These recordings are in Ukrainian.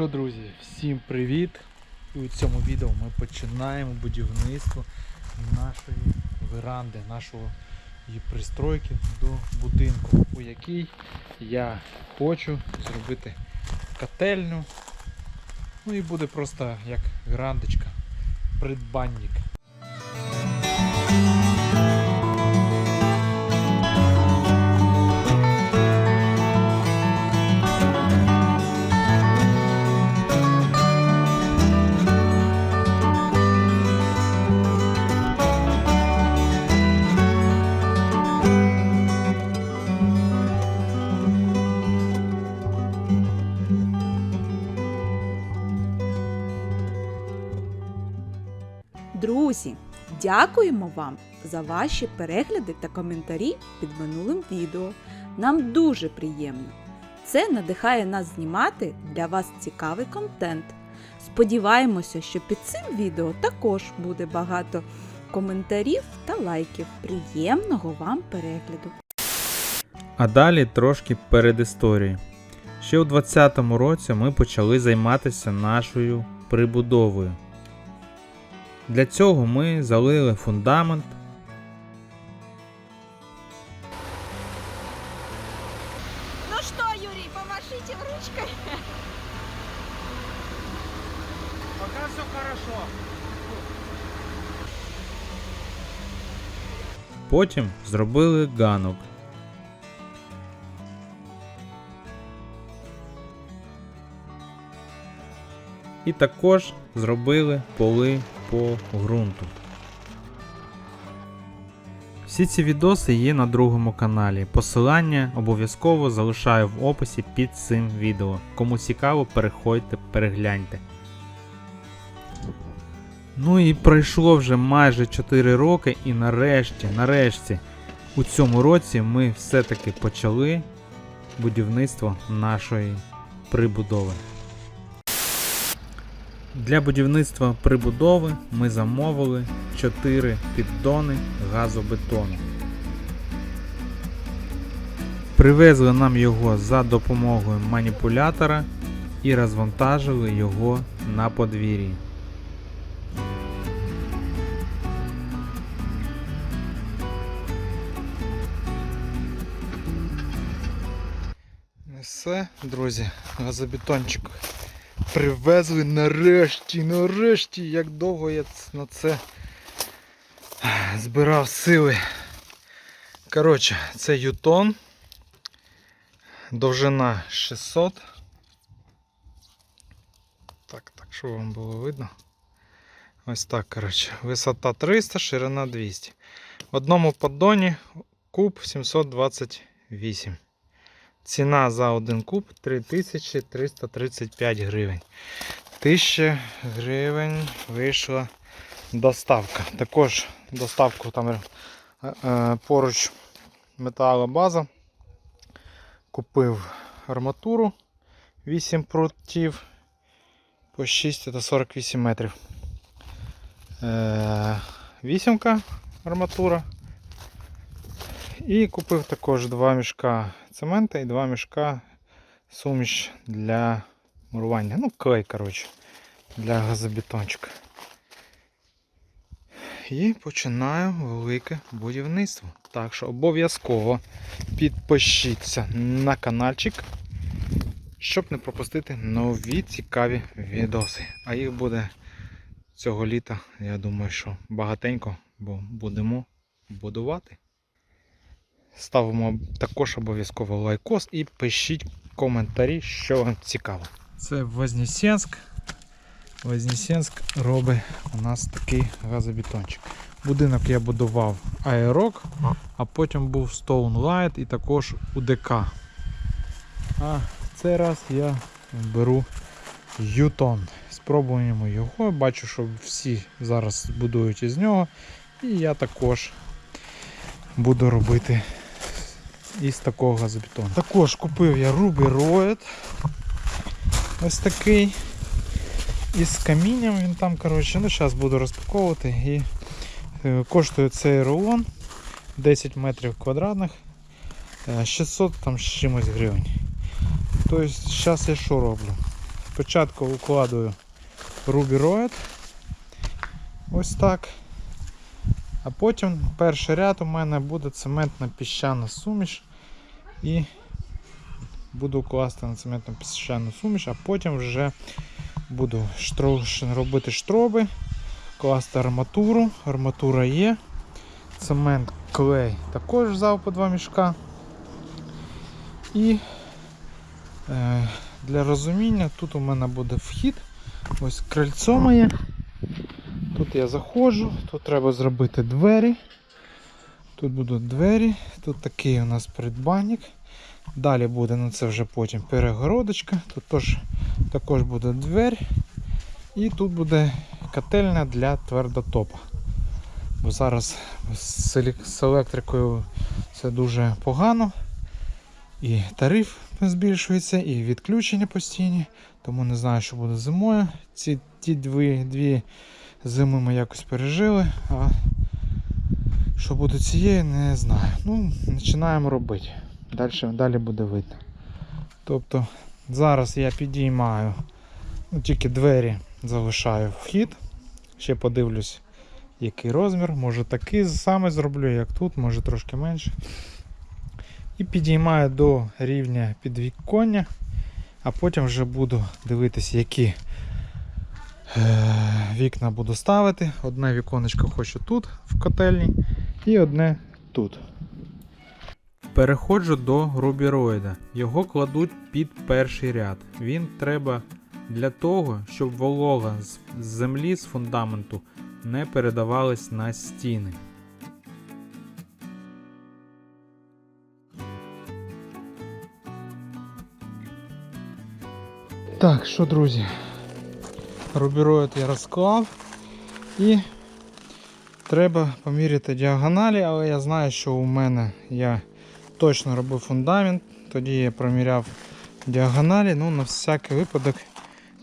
що, друзі, всім привіт! І у цьому відео ми починаємо будівництво нашої веранди, нашої пристройки до будинку, у якій я хочу зробити котельню. Ну і буде просто як верандочка, придбанник. Друзі, дякуємо вам за ваші перегляди та коментарі під минулим відео. Нам дуже приємно. Це надихає нас знімати для вас цікавий контент. Сподіваємося, що під цим відео також буде багато коментарів та лайків. Приємного вам перегляду! А далі трошки перед історією. Ще у 2020 році ми почали займатися нашою прибудовою. Для цього ми залили фундамент, Ну что, Юрий, помашите ручкой. Пока все хорошо. потім зробили ганок. І також зробили поли по ґрунту. Всі ці відоси є на другому каналі. Посилання обов'язково залишаю в описі під цим відео. Кому цікаво, переходьте, перегляньте. Ну і пройшло вже майже 4 роки, і нарешті, нарешті, у цьому році ми все-таки почали будівництво нашої прибудови. Для будівництва прибудови ми замовили 4 піддони газобетону. Привезли нам його за допомогою маніпулятора і розвантажили його на подвір'ї. Ну Все, друзі, газобетончик привезли нарешті, нарешті, як довго я на це збирав сили. Коротше, це Ютон. Довжина 600. Так, так, що вам було видно? Ось так, коротше. Висота 300, ширина 200. В одному поддоні куб 728. Ціна за один куб 3335 гривень. 1000 гривень вийшла доставка. Також доставку там е, е, поруч металобаза. Купив арматуру 8 прутів по 6 та 48 метрів. Е, Вісімка арматура. І купив також два мішка цемента і два мішка суміш для мурування. Ну, клей, коротше, для газобетончика. І починаю велике будівництво. Так що обов'язково підпишіться на каналчик, щоб не пропустити нові цікаві відоси. А їх буде цього літа, я думаю, що багатенько, бо будемо будувати. Ставимо також обов'язково лайкос і пишіть коментарі, що вам цікаво. Це Вознесенськ. Вознесенськ робить у нас такий газобетончик. Будинок я будував Аерок, а потім був Stone Light і також УДК. А цей раз я беру Ютон. Спробуємо його. Бачу, що всі зараз будують із нього. І я також буду робити із такого газобетону. Також купив я Roid. Ось такий. Із камінням він там, коротше, ну зараз буду розпаковувати і е, коштує цей рулон 10 метрів квадратних е, 600 там з чимось гривень. Тобто зараз я що роблю? Спочатку укладую рубіроїд. Ось так. А потім перший ряд у мене буде цементна піщана суміш. І буду класти на цементну піщану суміш, а потім вже буду штро... робити штроби, класти арматуру. Арматура є. Цемент, клей також взяв по два мішка. І е, для розуміння тут у мене буде вхід. Ось крильцо моє. Тут я заходжу, тут треба зробити двері. Тут будуть двері, тут такий у нас придбанник. Далі буде, ну це вже потім перегородочка. Тут тож, також буде двері. І тут буде котельня для твердотопа. Бо зараз з електрикою це дуже погано. І тариф збільшується, і відключення постійні. Тому не знаю, що буде зимою. Ці ті дві, дві зими ми якось пережили. А що буде цією, не знаю. Ну, починаємо робити. Далі, далі буде видно. Тобто зараз я підіймаю, ну, тільки двері залишаю вхід. Ще подивлюсь, який розмір. Може такий саме зроблю, як тут, може трошки менше. І підіймаю до рівня підвіконня, а потім вже буду дивитися, які вікна буду ставити. Одне віконечко хочу тут, в котельні, і одне тут. Переходжу до рубіроїда. Його кладуть під перший ряд. Він треба для того, щоб волога з з землі з фундаменту не передавалась на стіни. Так, що, друзі, рубіроїд я розклав і треба поміряти діагоналі, але я знаю, що у мене я точно робив фундамент, тоді я проміряв діагоналі, ну на всякий випадок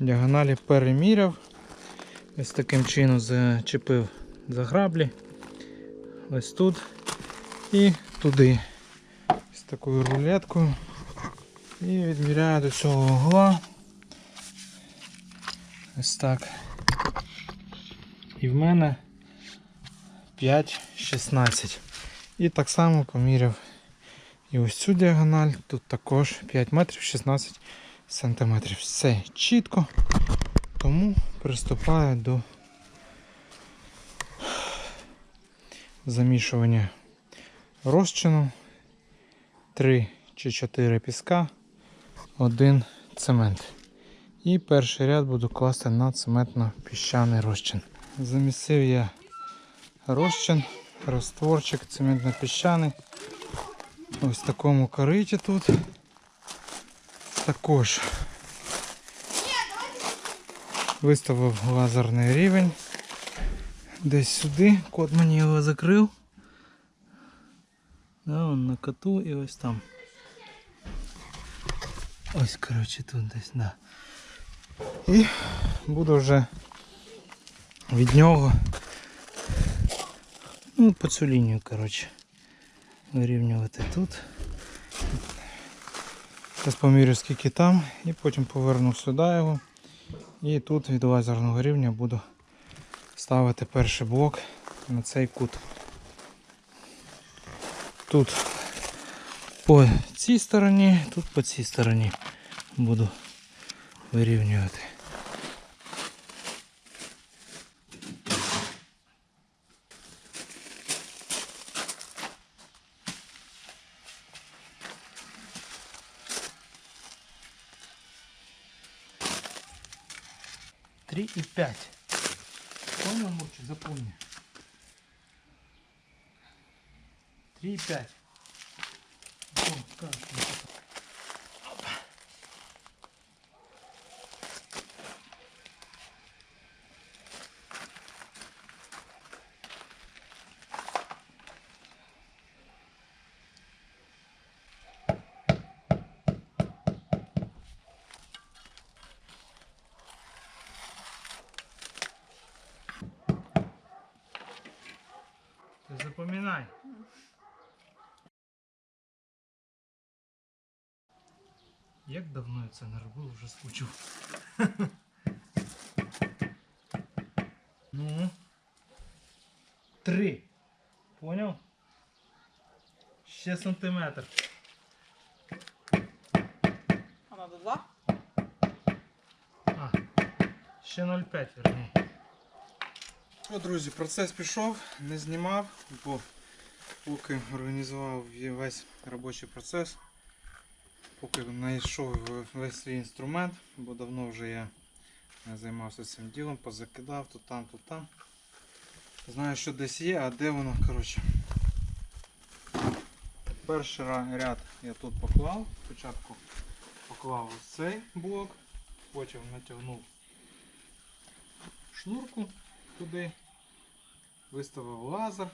діагоналі переміряв. Ось таким чином зачепив за граблі. Ось тут і туди. З такою рулеткою. І відміряю до цього угла. Ось так. І в мене 5,16. І так само поміряв і ось цю діагональ. Тут також 5 метрів 16 сантиметрів. Все чітко. Тому приступаю до замішування розчину. 3 чи 4 піска, один цемент. І перший ряд буду класти на цементно-піщаний розчин. Замісив я розчин, розтворчик цементно-піщаний. Ось в такому кориті тут. Також виставив лазерний рівень. Десь сюди. Кот мені його закрив. Да, он на коту і ось там. Ось, коротше, тут десь, да. І буду вже від нього ну, по цю лінію, коротше, вирівнювати тут. Зараз помірю скільки там і потім поверну сюди його. І тут від лазерного рівня буду ставити перший блок на цей кут. Тут по цій стороні, тут по цій стороні буду вирівнювати. Три и пять. Понял, Мурчик? Запомни. Три и пять. Як давно я це не робив, вже скучив. ну. Три. Поняв? Ще сантиметр. А надо два? А, ще 0,5 верні. Що, друзі, процес пішов, не знімав, бо поки організував весь робочий процес, поки знайшов весь свій інструмент, бо давно вже я не займався цим ділом, позакидав то там, то там. Знаю, що десь є, а де воно, коротше. Перший ряд я тут поклав. Спочатку поклав ось цей блок, потім натягнув шнурку туди, виставив лазер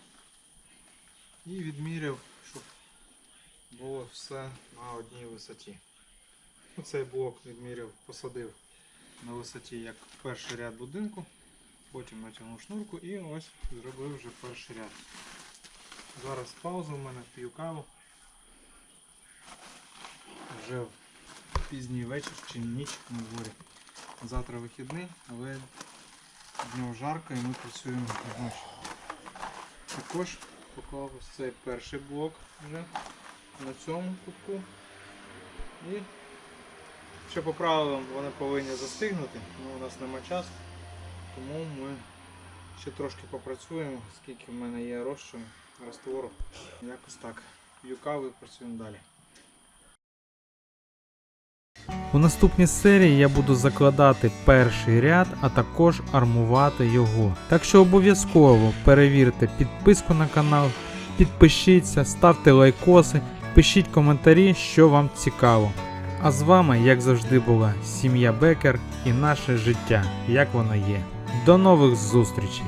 і відміряв, щоб було все на одній висоті. Оцей блок відміряв, посадив на висоті як перший ряд будинку, потім натягнув шнурку і ось зробив вже перший ряд. Зараз пауза в мене, п'ю каву. Вже в пізній вечір чи ніч на дворі. Завтра вихідний, але днем жарко і ми працюємо вночі. Також поклав ось цей перший блок вже на цьому кутку. І ще по правилам вони повинні застигнути, але у нас нема часу, тому ми ще трошки попрацюємо, скільки в мене є розчину, раствору. Якось так. П'ю каву працюємо далі. У наступній серії я буду закладати перший ряд, а також армувати його. Так що обов'язково перевірте підписку на канал, підпишіться, ставте лайкоси, пишіть коментарі, що вам цікаво. А з вами, як завжди, була сім'я Бекер і наше життя, як воно є. До нових зустрічей!